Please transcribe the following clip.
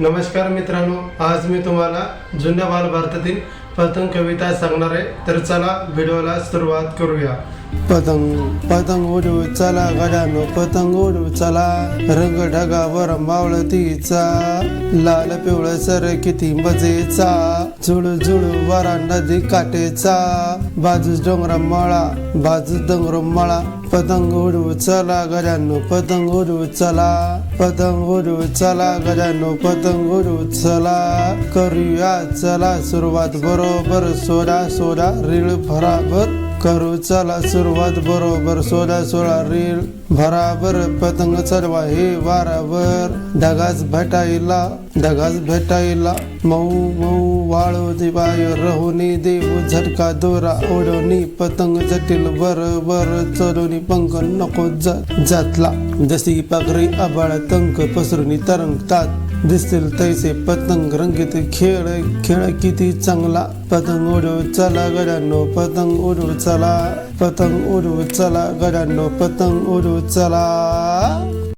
नमस्कार मित्रांनो आज मी तुम्हाला जुन्या बालभारतातील पतंग कविता सांगणार आहे. तर चला व्हिडिओला सुरुवात करूया. पतंग पतंग उडू चला गड्यानो पतंग उडू चला. रंग ढगावर मावळतीचा लाल पिवळ सर किती मजेचा. झुळू झुळू वारा नदी काटेचा बाजूस डोंगर मळा बाजूस डोंगर मळा. पतंग उडू चला गड्यानो पतंग उडू चला. पतंग उडू चला गड्यानो पतंग उडू चला. करूया चला सुरुवात बरोबर सोडा सोडा रीळ भराभर. करू चला सुरुवात बरोबर सोळा सोळा रील भराबर पतंग चढवा हे वारावर. ढगाच भेटायला ढगाच भेटायला. मऊ मऊ. वाळू दिवाय रहुनी देव झटका दोरा ओढोनी पतंग जटिल वर वर चढवणी पंख नको जातला. जशी पाखरी आबाळ तंक पसरुनी तरंगतात दिसतील तैसे पतंग रंगीत खेळ खेळ किती चांगला. पतंग उडू चला गड्यांनो पतंग उडू चला. पतंग उडू चला गड्यांनो पतंग उडू चला.